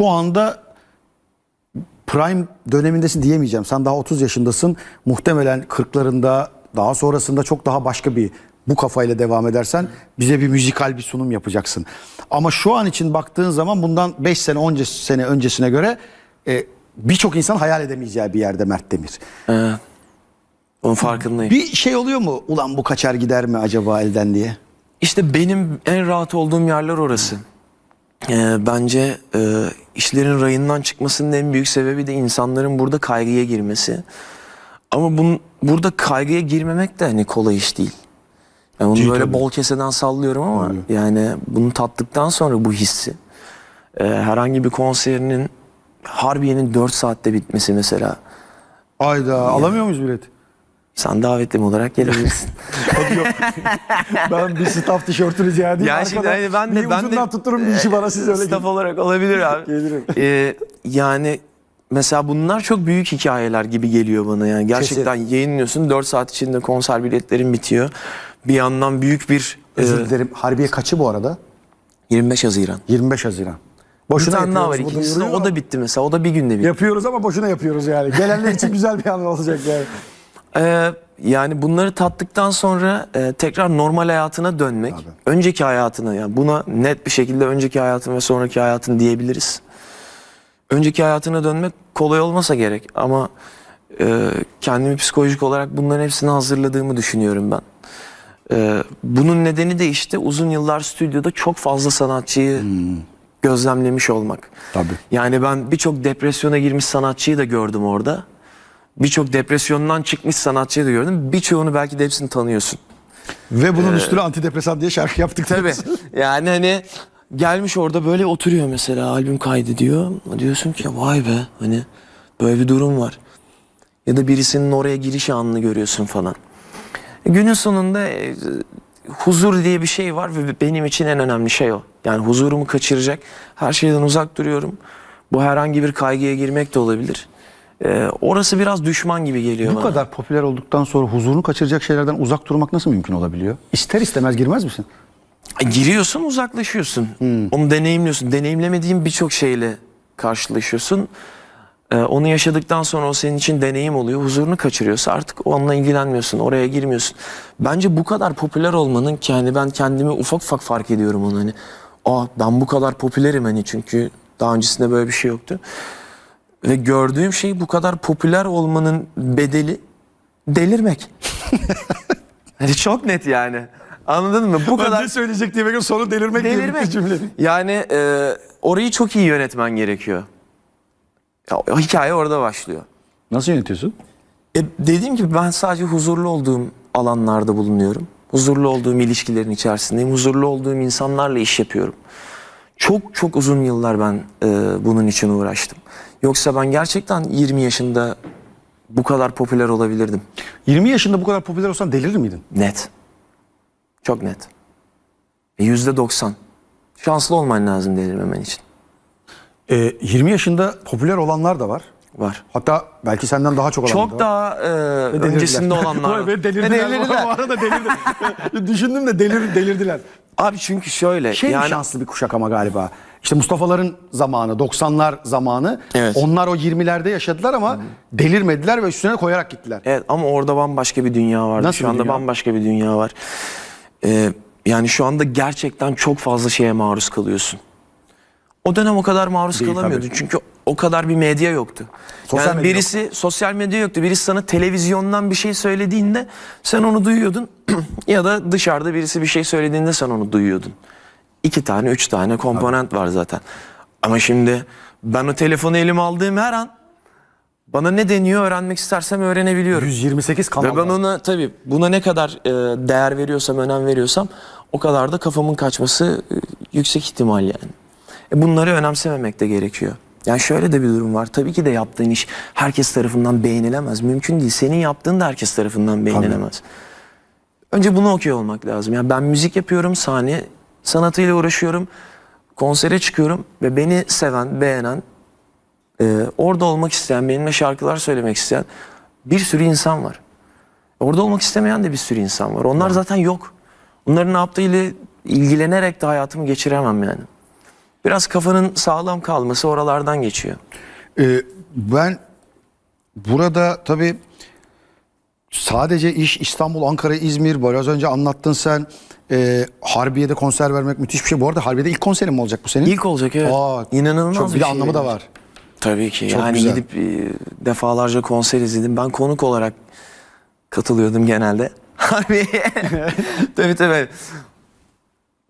şu anda prime dönemindesin diyemeyeceğim. Sen daha 30 yaşındasın. Muhtemelen 40'larında daha sonrasında çok daha başka bir bu kafayla devam edersen bize bir müzikal bir sunum yapacaksın. Ama şu an için baktığın zaman bundan 5 sene 10 sene öncesine göre e, birçok insan hayal edemeyeceği bir yerde Mert Demir. Ee, onun farkındayım. Bir şey oluyor mu? Ulan bu kaçar gider mi acaba elden diye? İşte benim en rahat olduğum yerler orası. Ee, bence e, işlerin rayından çıkmasının en büyük sebebi de insanların burada kaygıya girmesi. Ama bunun, burada kaygıya girmemek de hani kolay iş değil. Yani bunu böyle tabii. bol keseden sallıyorum ama yani bunu tattıktan sonra bu hissi e, herhangi bir konserinin Harbiye'nin 4 saatte bitmesi mesela. Ayda alamıyor muyuz bilet? Sen davetlim olarak gelebilirsin. ben bir staff tişörtü rica edeyim. Ya şimdi hani ben de bir ben de tutturun bir işi bana siz öyle Staff olarak olabilir abi. Gelirim. Ee, yani mesela bunlar çok büyük hikayeler gibi geliyor bana yani. Gerçekten yayınlıyorsun 4 saat içinde konser biletlerin bitiyor. Bir yandan büyük bir e, Özür dilerim. Harbiye kaçı bu arada? 25 Haziran. 25 Haziran. Bir Boşuna tane daha var ikincisi o da bitti mesela. O da bir günde bitti. Yapıyoruz ama boşuna yapıyoruz yani. Gelenler için güzel bir an olacak yani. Ee, yani bunları tattıktan sonra e, tekrar normal hayatına dönmek. Tabii. Önceki hayatına yani buna net bir şekilde önceki hayatın ve sonraki hayatın diyebiliriz. Önceki hayatına dönmek kolay olmasa gerek ama e, kendimi psikolojik olarak bunların hepsini hazırladığımı düşünüyorum ben. E, bunun nedeni de işte uzun yıllar stüdyoda çok fazla sanatçıyı gözlemlemiş olmak. Tabii. Yani ben birçok depresyona girmiş sanatçıyı da gördüm orada. Birçok depresyondan çıkmış sanatçıyı da gördüm. Birçoğunu belki de hepsini tanıyorsun. Ve bunun üstüne antidepresan diye şarkı yaptık. Tabii. yani hani gelmiş orada böyle oturuyor mesela albüm kaydı diyor. Diyorsun ki vay be hani böyle bir durum var. Ya da birisinin oraya giriş anını görüyorsun falan. E, Günün sonunda e, huzur diye bir şey var ve benim için en önemli şey o. Yani huzurumu kaçıracak. Her şeyden uzak duruyorum. Bu herhangi bir kaygıya girmek de olabilir. E, orası biraz düşman gibi geliyor Bu bana. kadar popüler olduktan sonra huzurunu kaçıracak şeylerden uzak durmak nasıl mümkün olabiliyor? İster istemez girmez misin? E, Giriyorsun uzaklaşıyorsun. Onu deneyimliyorsun. Deneyimlemediğin birçok şeyle karşılaşıyorsun. E, onu yaşadıktan sonra o senin için deneyim oluyor. Huzurunu kaçırıyorsa artık onunla ilgilenmiyorsun. Oraya girmiyorsun. Bence bu kadar popüler olmanın ki hani ben kendimi ufak ufak fark ediyorum onu hani. Aa ben bu kadar popülerim hani çünkü daha öncesinde böyle bir şey yoktu. Ve gördüğüm şey bu kadar popüler olmanın bedeli delirmek. hani çok net yani. Anladın mı? Bu kadar söyleyecek diye bekliyorum sonra delirmek, delirmek. Yani e, orayı çok iyi yönetmen gerekiyor. Ya, o hikaye orada başlıyor. Nasıl yönetiyorsun? E, dediğim gibi ben sadece huzurlu olduğum alanlarda bulunuyorum. Huzurlu olduğum ilişkilerin içerisindeyim. Huzurlu olduğum insanlarla iş yapıyorum. Çok çok uzun yıllar ben e, bunun için uğraştım. Yoksa ben gerçekten 20 yaşında bu kadar popüler olabilirdim. 20 yaşında bu kadar popüler olsan delirir miydin? Net. Çok net. E, Yüzde 90. Şanslı olman lazım delirmemen için. Ee, 20 yaşında popüler olanlar da var. Var. Hatta belki senden daha çok olanlar da Çok daha e, öncesinde olanlar. var. Ve delirdiler. Ve delirdiler. Bu arada delirdi. Düşündüm de delir, delirdiler. Abi çünkü şöyle Şey yani şanslı bir kuşak ama galiba. İşte Mustafa'ların zamanı, 90'lar zamanı. Evet. Onlar o 20'lerde yaşadılar ama delirmediler ve üstüne koyarak gittiler. evet ama orada bambaşka bir dünya vardı. Nasıl şu anda dünya? bambaşka bir dünya var. E, yani şu anda gerçekten çok fazla şeye maruz kalıyorsun. O dönem o kadar maruz Değil, kalamıyordun tabii. çünkü o kadar bir medya yoktu. Sosyal yani medya birisi sosyal medya yoktu. Birisi sana televizyondan bir şey söylediğinde sen onu duyuyordun ya da dışarıda birisi bir şey söylediğinde sen onu duyuyordun. İki tane, üç tane komponent var zaten. Ama şimdi ben o telefonu elime aldığım her an bana ne deniyor öğrenmek istersem öğrenebiliyorum. 128 kanal Ve ben ona tabii buna ne kadar e, değer veriyorsam, önem veriyorsam o kadar da kafamın kaçması e, yüksek ihtimal yani. E, bunları önemsememek de gerekiyor. Yani şöyle de bir durum var. Tabii ki de yaptığın iş herkes tarafından beğenilemez. Mümkün değil. Senin yaptığın da herkes tarafından beğenilemez. Önce bunu okuyor olmak lazım. Yani ben müzik yapıyorum, sahne sanatıyla uğraşıyorum, konsere çıkıyorum ve beni seven, beğenen, e, orada olmak isteyen, benimle şarkılar söylemek isteyen bir sürü insan var. Orada olmak istemeyen de bir sürü insan var. Onlar zaten yok. Onların ne yaptığıyla ilgilenerek de hayatımı geçiremem yani. Biraz kafanın sağlam kalması oralardan geçiyor. Ee, ben burada tabii sadece iş İstanbul, Ankara, İzmir. Böyle az önce anlattın sen. Ee, Harbiye'de konser vermek müthiş bir şey. Bu arada Harbiye'de ilk konserin mi olacak bu senin? İlk olacak evet. Aa, İnanılmaz çok, bir, bir şey anlamı da var. Tabii ki. Çok yani güzel. gidip e, defalarca konser izledim. Ben konuk olarak katılıyordum genelde. Harbi. tabii tabii.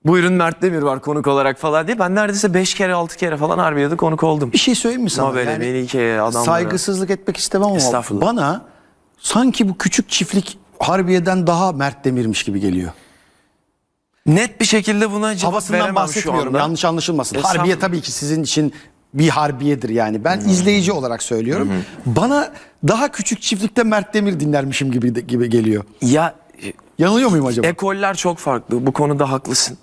Buyurun Mert Demir var konuk olarak falan diye. Ben neredeyse 5 kere 6 kere falan Harbiye'de konuk oldum. Bir şey söyleyeyim mi sana? Nobel'e, Melike'ye, adamlara. saygısızlık etmek istemem ama bana sanki bu küçük çiftlik Harbiye'den daha Mert Demir'miş gibi geliyor. Net bir şekilde buna cevap Havasından veremem şu bahsetmiyorum. anda. Yanlış anlaşılmasın. Harbiye tabii ki sizin için bir harbiyedir yani. Ben izleyici olarak söylüyorum. Bana daha küçük çiftlikte Mert Demir dinlermişim gibi gibi geliyor. Ya Yanılıyor muyum acaba? Ekoller çok farklı. Bu konuda haklısın.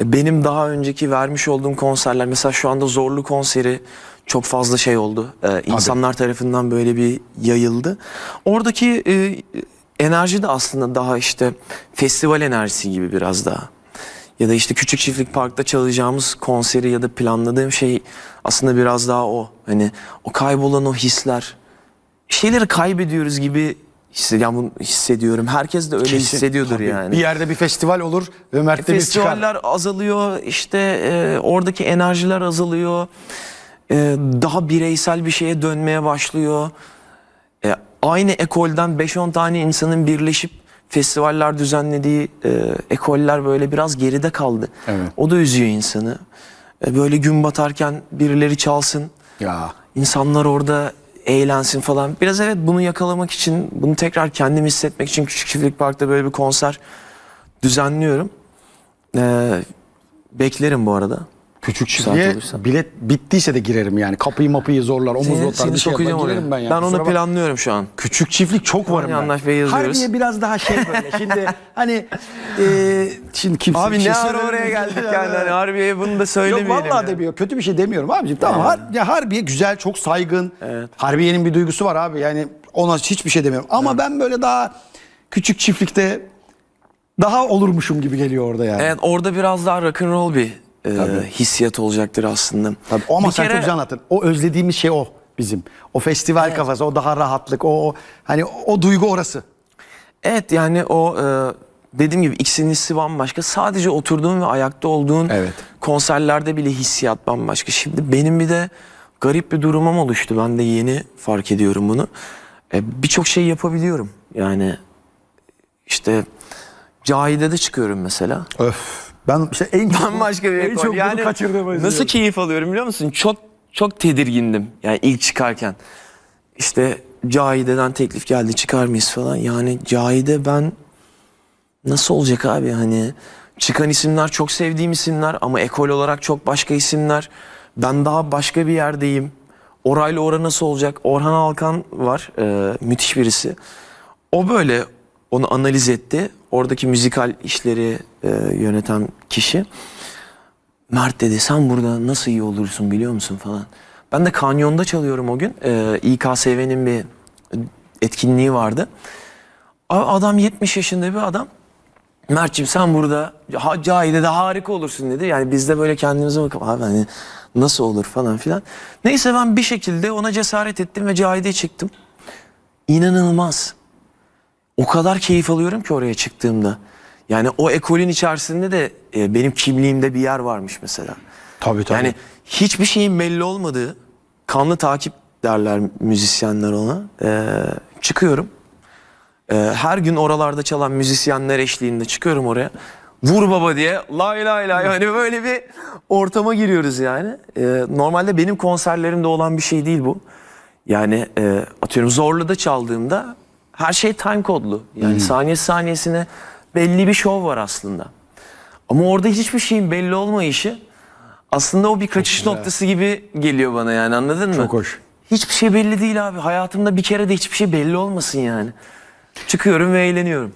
E, Benim daha önceki vermiş olduğum konserler mesela şu anda Zorlu konseri çok fazla şey oldu. E, insanlar tarafından böyle bir yayıldı. Oradaki e, enerji de aslında daha işte festival enerjisi gibi biraz daha. Ya da işte Küçük Çiftlik Park'ta çalacağımız konseri ya da planladığım şey aslında biraz daha o. Hani o kaybolan o hisler. Bir şeyleri kaybediyoruz gibi hissediyorum. bunu hissediyorum. Herkes de öyle Kesin. hissediyordur Tabii. yani. Bir yerde bir festival olur ve Mert Demir çıkar. Festivaller azalıyor, işte e, oradaki enerjiler azalıyor, E, daha bireysel bir şeye dönmeye başlıyor. E, aynı ekolden 5-10 tane insanın birleşip festivaller düzenlediği e, ekoller böyle biraz geride kaldı. Evet. O da üzüyor insanı. E, böyle gün batarken birileri çalsın, Ya. insanlar orada eğlensin falan. Biraz evet bunu yakalamak için, bunu tekrar kendim hissetmek için Küçük Çiftlik Park'ta böyle bir konser düzenliyorum. Ee, beklerim bu arada. Küçük çiftliğe olursa. bilet bittiyse de girerim yani. Kapıyı mapıyı zorlar, omuz Seni, otar seni bir şey yapar, girerim ben Ben, onu planlıyorum şu an. Küçük çiftlik çok varım ben. anlaşmayı yazıyoruz. Harbiye biraz daha şey böyle. Şimdi hani e, şimdi kimse Abi şey ne ara oraya geldik yani. Hani Harbiye'ye bunu da söylemeyelim. Yok vallahi ya. demiyor. Kötü bir şey demiyorum abicim. Tamam. Har, ya Harbiye güzel, çok saygın. Evet. Harbiye'nin bir duygusu var abi. Yani ona hiçbir şey demiyorum. Ama ben böyle daha küçük çiftlikte daha olurmuşum gibi geliyor orada yani. Evet orada biraz daha rock'n'roll bir e, hissiyat olacaktır aslında. Tabii. Ama Bir sen kere- çok güzel anlattın. O özlediğimiz şey o bizim. O festival kafası, o daha rahatlık, o, o hani o duygu orası. Evet yani o e, dediğim gibi ikisinin hissi bambaşka. Sadece oturduğun ve ayakta olduğun Evet. konserlerde bile hissiyat bambaşka. Şimdi benim bir de garip bir durumum oluştu. Ben de yeni fark ediyorum bunu. E, Birçok şey yapabiliyorum. Yani işte Cahide'de çıkıyorum mesela. Öf. Ben işte en çok, Bambaşka bir en ekol. çok bunu yani kaçırdığımı nasıl keyif alıyorum biliyor musun? Çok çok tedirgindim. Yani ilk çıkarken. İşte Cahide'den teklif geldi çıkar mıyız falan. Yani Cahide ben nasıl olacak abi hani çıkan isimler çok sevdiğim isimler ama ekol olarak çok başka isimler. Ben daha başka bir yerdeyim. Orayla ora nasıl olacak? Orhan Alkan var. e, müthiş birisi. O böyle onu analiz etti. Oradaki müzikal işleri e, yöneten kişi. Mert dedi sen burada nasıl iyi olursun biliyor musun falan. Ben de kanyonda çalıyorum o gün. Ee, İKSV'nin bir etkinliği vardı. Adam 70 yaşında bir adam. Mert'ciğim sen burada ha, Cahide'de harika olursun dedi. Yani biz de böyle kendimize bakıp abi hani nasıl olur falan filan. Neyse ben bir şekilde ona cesaret ettim ve Cahide'ye çıktım. İnanılmaz. O kadar keyif alıyorum ki oraya çıktığımda. Yani o ekolün içerisinde de e, benim kimliğimde bir yer varmış mesela. Tabii tabii. Yani hiçbir şeyin belli olmadığı kanlı takip derler müzisyenler ona. Ee, çıkıyorum. Ee, her gün oralarda çalan müzisyenler eşliğinde çıkıyorum oraya. Vur baba diye lay lay lay hani böyle bir ortama giriyoruz yani. Ee, normalde benim konserlerimde olan bir şey değil bu. Yani e, atıyorum Zorlu'da çaldığımda her şey time kodlu. Yani saniye saniyesine belli bir şov var aslında. Ama orada hiçbir şeyin belli olmayışı aslında o bir kaçış güzel. noktası gibi geliyor bana yani anladın mı? Çok hoş. Hiçbir şey belli değil abi. Hayatımda bir kere de hiçbir şey belli olmasın yani. Çıkıyorum ve eğleniyorum.